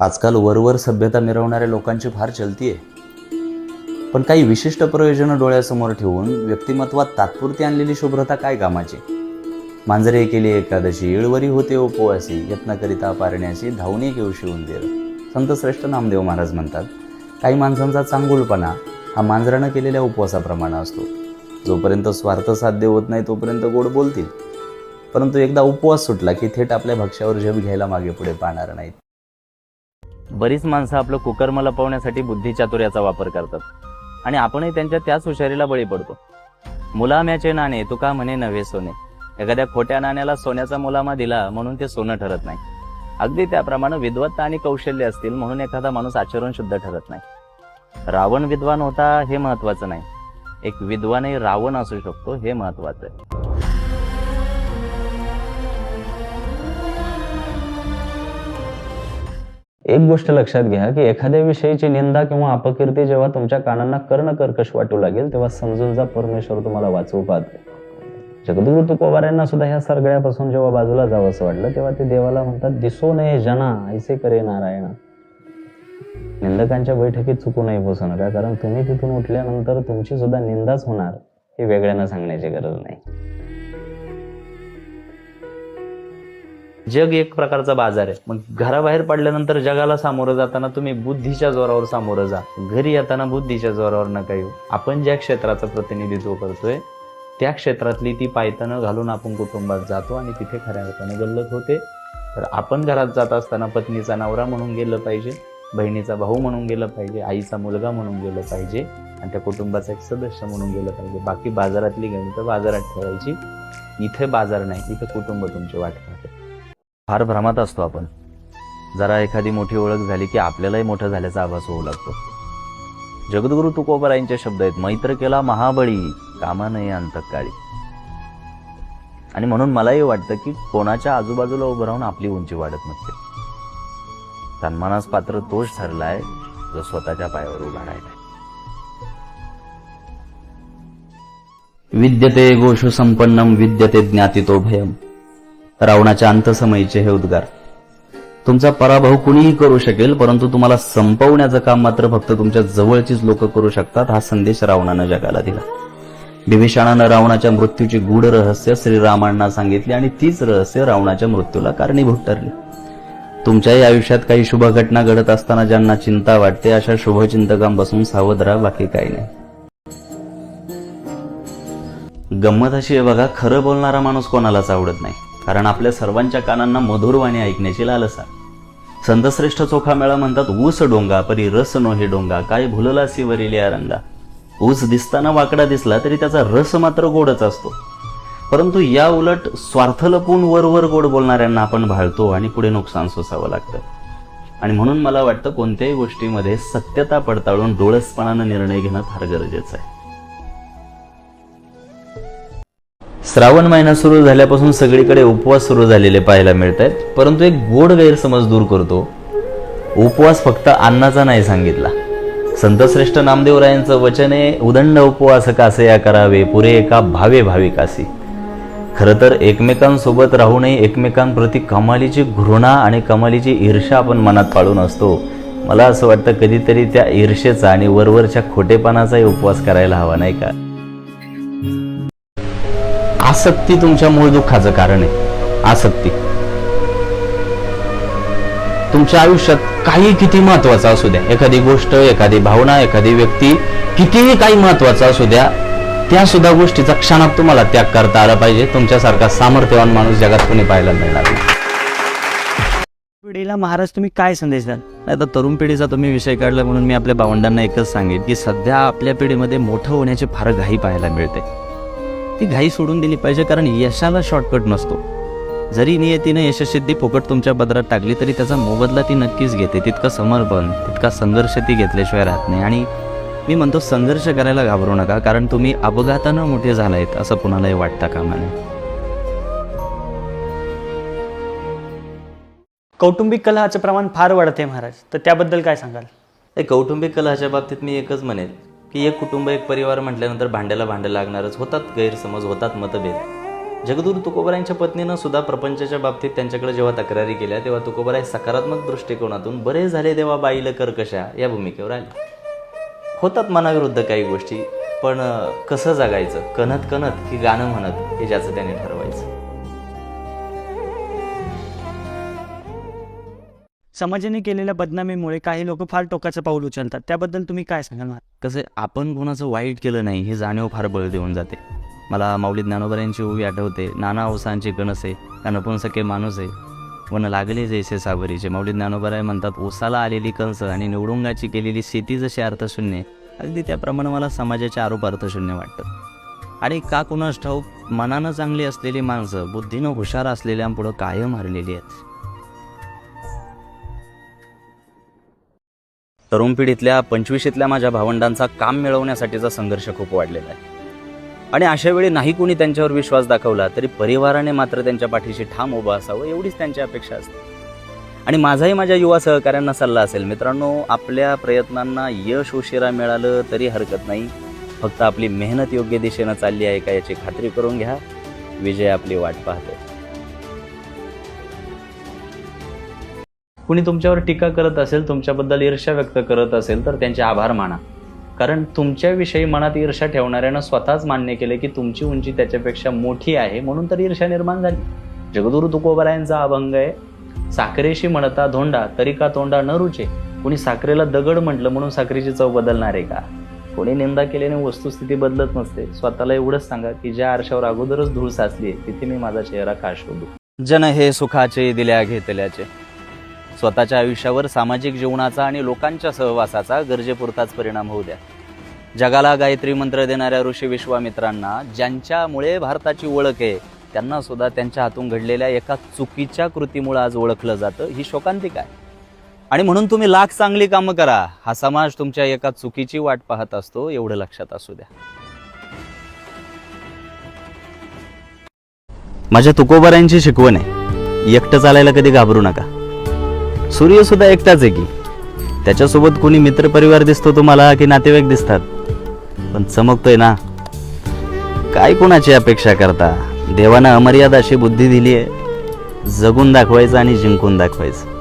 आजकाल वरवर सभ्यता मिरवणाऱ्या लोकांची फार चलती आहे पण काही विशिष्ट प्रयोजनं डोळ्यासमोर ठेवून व्यक्तिमत्वात तात्पुरती आणलेली शुभ्रता काय कामाची? मांजरे केली एकादशी इळवरी होते उपवासी यत्नकरिता पारण्याशी पारण्याची धावणे घेऊ शिवून देर. संतश्रेष्ठ नामदेव महाराज म्हणतात काही माणसांचा चांगुलपणा हा मांजरानं केलेल्या उपवासाप्रमाणे असतो. जोपर्यंत स्वार्थ साध्य होत नाही तोपर्यंत गोड बोलतील. परंतु एकदा उपवास सुटला की थेट आपल्या भक्ष्यावर झेप घ्यायला मागे पुढे पाहणार नाहीत. बरीच माणसं आपलं कुकर्म लपवण्यासाठी बुद्धिचातुर्याचा वापर करतात. आणि आपणही त्यांच्या त्याच हुशारीला बळी पडतो. मुलाम्याचे नाणे तुका म्हणे नव्हे सोने. एखाद्या खोट्या नाण्याला सोन्याचा मुलामा दिला म्हणून ते सोनं ठरत नाही. अगदी त्याप्रमाणे विद्वत्ता आणि कौशल्य असतील म्हणून एखादा माणूस आचरण शुद्ध ठरत नाही. रावण विद्वान होता हे महत्वाचं नाही. एक विद्वानही रावण असू शकतो हे महत्वाचं आहे. एक गोष्ट लक्षात घ्या की एखाद्या विषयीची निंदा किंवा अपकीर्ती जेव्हा तुमच्या कानांना कर्ण कर्कश वाटू लागेल तेव्हा समजून जा परमेश्वर तुम्हाला वाचवू पाहतो. जगद्गुरु तुकोबाऱ्यांना सुद्धा ह्या सरगळ्यापासून जेव्हा बाजूला जावं असं वाटलं तेव्हा ते देवाला म्हणतात दिसो नये जना ऐसे करे नारायण. निंदकांच्या बैठकीत चुकू नये बसू नका कारण तुम्ही तिथून उठल्यानंतर तुमची सुद्धा निंदाच होणार हे वेगळ्यांना सांगण्याची गरज नाही. जग एक प्रकारचा बाजार आहे. मग घराबाहेर पडल्यानंतर जगाला सामोरं जाताना तुम्ही बुद्धीच्या जोरावर सामोरं जा. घरी येताना बुद्धीच्या जोरावर नका येऊ. आपण ज्या क्षेत्राचं प्रतिनिधित्व करतोय त्या क्षेत्रातली ती पायतानं घालून आपण कुटुंबात जातो आणि तिथे खऱ्या अर्थानं गल्लत होते. तर आपण घरात जात असताना पत्नीचा नवरा म्हणून गेलं पाहिजे बहिणीचा भाऊ म्हणून गेलं पाहिजे आईचा मुलगा म्हणून गेलं पाहिजे आणि त्या कुटुंबाचा एक सदस्य म्हणून गेलं पाहिजे. बाकी बाजारातली गणितं बाजारात ठेवायची. इथे बाजार नाही इथे कुटुंब तुमची वाट पाहते. फार भ्रमात असतो आपण. जरा एखादी मोठी ओळख झाली की आपल्यालाही मोठं झाल्याचा आभास होऊ लागतो. जगद्गुरु तुकोबरायांचे शब्द आहेत मैत्र केला महाबळी कामा नये अंतकाळी. आणि म्हणून मलाही वाटतं की कोणाच्या आजूबाजूला उभं राहून आपली उंची वाढत नसते. सन्मानास पात्र तोच ठरलाय जो स्वतःच्या पायावर उभा राहिलाय. विद्यते गोषु संपन्नम विद्यते ज्ञातितो भयम. रावणाच्या अंतसमयीचे हे उद्गार. तुमचा पराभव कुणीही करू शकेल परंतु तुम्हाला संपवण्याचं काम मात्र फक्त तुमच्या जवळचीच लोक करू शकतात हा संदेश रावणानं जगाला दिला. बिभीषणानं रावणाच्या मृत्यूची गूढ रहस्य श्रीरामांना सांगितली आणि तीच रहस्य रावणाच्या मृत्यूला कारणीभूत ठरली. तुमच्याही आयुष्यात काही शुभ घटना घडत असताना ज्यांना चिंता वाटते अशा शुभचिंतकांपासून सावध राहा बाकी काही नाही. गंमत अशी आहे बघा खरं बोलणारा माणूस कोणालाच आवडत नाही. कारण आपल्या सर्वांच्या कानांना मधुरवाणी ऐकण्याची लालसा. संतश्रेष्ठ चोखा मेळा म्हणतात ऊस डोंगा परी रस नोहे डोंगा काय भुललासी वरील या रंगा. ऊस दिसताना वाकडा दिसला तरी त्याचा रस मात्र गोडच असतो. परंतु या उलट स्वार्थ लपून वरवर गोड बोलणाऱ्यांना आपण भाळतो आणि पुढे नुकसान सोसावं लागतं. आणि म्हणून मला वाटतं कोणत्याही गोष्टीमध्ये सत्यता पडताळून डोळसपणानं निर्णय घेणं फार गरजेचं आहे. श्रावण महिना सुरू झाल्यापासून सगळीकडे उपवास सुरू झालेले पाहायला मिळत आहेत परंतु एक गोड गैरसमज दूर करतो. उपवास फक्त अन्नाचा नाही सांगितला. संतश्रेष्ठ नामदेवरायांचं वचन आहे उदंड उपवास कासे या करावे पुरे एका भावे भाविकासी खरं तर एकमेकांसोबत राहूनही एकमेकांप्रती कमालीची घृणा आणि कमालीची ईर्ष्या आपण मनात पाळून असतो. मला असं वाटतं कधीतरी त्या ईर्षेचा आणि वरवरच्या खोटेपणाचाही उपवास करायला हवा नाही का? आसक्ती तुमच्या मूळ दुःखाचं कारण आहे. आसक्ती. तुमच्या आयुष्यात काही किती महत्त्वाचा असू द्या. एखादी गोष्ट एखादी भावना एखादी व्यक्ती कितीही काही महत्त्वाचा असू द्या त्या सुद्धा गोष्टीचा क्षणात तुम्हाला त्याग करता आला पाहिजे. तुमच्यासारखा सामर्थ्यवान माणूस जगात कोणी पाहायला मिळणार पिढीला महाराज तुम्ही काय संदेश द्याल? नाही तर तरुण पिढीचा तुम्ही विषय काढला म्हणून मी आपल्या भावंडांना एकच सांगेन की सध्या आपल्या पिढीमध्ये मोठं होण्याची फार घाई पाहायला मिळते. ती घाई सोडून दिली पाहिजे कारण यशाला शॉर्टकट नसतो. जरी नियतीनं यशस्सिद्धी फुकट तुमच्या पदरात टाकली तरी त्याचा मोबदला ती नक्कीच घेते. तितकं समर्पण तितका संघर्ष ती घेतल्याशिवाय राहत नाही. आणि मी म्हणतो संघर्ष करायला घाबरू नका कारण तुम्ही अपघातानं मोठे झालायत असं कुणालाही वाटतं कामा नये कौटुंबिक कलहाचं प्रमाण फार वाढते महाराज. तर त्याबद्दल काय सांगाल? हे कौटुंबिक कलहाच्या बाबतीत मी एकच म्हणेन की एक कुटुंब एक परिवार म्हटल्यानंतर भांड्याला भांडं लागणारच. होतात गैरसमज होतात मतभेद. जगदूर तुकोबरायांच्या पत्नीनं सुद्धा प्रपंचाच्या बाबतीत त्यांच्याकडे जेव्हा तक्रारी केल्या तेव्हा तुकोबराय सकारात्मक दृष्टिकोनातून बरे झाले तेव्हा बाईला कर कशा या भूमिकेवर आले. होतात मनाविरुद्ध काही गोष्टी पण कसं जगायचं? कणत कणत की गाणं म्हणत हे ज्याचं त्याने ठरवलं. समाजाने केलेल्या बदनामीमुळे काही लोक फार टोकाचं पाऊल उचलतात. त्याबद्दल तुम्ही काय सांगाल? कसं आहे, आपण कोणाचं वाईट केलं नाही हे जाणीव फार बळ देऊन जाते. मला माऊली ज्ञानोबा यांची उभी आठवते नाना अवसांची कणस आहे का नपुंसके माणूस आहे. वन लागले जैसे साबरीचे माऊली ज्ञानोबराय म्हणतात ओसाला आलेली कंस आणि निवडुंगाची केलेली शेती जशी अर्थशून्य आहे, अगदी त्याप्रमाणे मला समाजाचे आरोप अर्थशून्य वाटतं. आणि का कुणास ठाऊक मनानं चांगली असलेली माणसं बुद्धीनं हुशार असलेल्यांपुढं कायम हरलेली आहेत. तरुण पिढीतल्या पंचवीशीतल्या माझ्या भावंडांचा काम मिळवण्यासाठीचा संघर्ष खूप वाढलेला आहे. आणि अशा वेळी नाही कोणी त्यांच्यावर विश्वास दाखवला तरी परिवाराने मात्र त्यांच्या पाठीशी ठाम उभं असावं एवढीच त्यांची अपेक्षा असते. आणि माझाही माझ्या युवा सहकाऱ्यांना सल्ला असेल मित्रांनो आपल्या प्रयत्नांना यश उशिरा मिळालं तरी हरकत नाही. फक्त आपली मेहनत योग्य दिशेनं चालली आहे का याची खात्री करून घ्या. विजय आपली वाट पाहतो कुणी तुमच्यावर टीका करत असेल तुमच्याबद्दल ईर्ष्या व्यक्त करत असेल तर त्यांचे आभार माना. कारण तुमच्याविषयी मनात ईर्ष्या ठेवणाऱ्यानं स्वतःच मान्य केले की तुमची उंची त्याच्यापेक्षा मोठी आहे म्हणून तर ईर्ष्या निर्माण झाली. जगदुरु तुकोबरायांचा अभंग आहे साखरेशी म्हणता धोंडा तरी का तोंडा न रुचे? कुणी साखरेला दगड म्हटलं म्हणून साखरेची चव बदलणार आहे का? कोणी निंदा केल्याने वस्तुस्थिती बदलत नसते. स्वतःला एवढंच सांगा की ज्या आरशावर अगोदरच धूळ साचली आहे तिथे मी माझा चेहरा का शोधू जन हे सुखाचे दिल्या घेतल्याचे. स्वतःच्या आयुष्यावर सामाजिक जीवनाचा आणि लोकांच्या सहवासाचा गरजेपुरताच परिणाम होऊ द्या. जगाला गायत्री मंत्र देणाऱ्या ऋषी विश्वामित्रांना ज्यांच्यामुळे भारताची ओळख आहे त्यांना सुद्धा त्यांच्या हातून घडलेल्या एका चुकीच्या कृतीमुळे आज ओळखलं जातं. ही शोकांतिक आहे. आणि म्हणून तुम्ही लाख चांगली कामं करा. हा समाज तुमच्या एका चुकीची वाट पाहत असतो एवढं लक्षात असू द्या. माझ्या तुकोबऱ्यांची शिकवण आहे. एकटं चालायला कधी घाबरू नका. सूर्य सुद्धा एकटाच आहे की? त्याच्यासोबत कोणी मित्रपरिवार दिसतो तुम्हाला की नातेवाईक दिसतात? पण चमकतोय ना. काय कोणाची अपेक्षा करता? देवानं अमर्याद अशी बुद्धी दिली आहे जगून दाखवायचं आणि जिंकून दाखवायचं.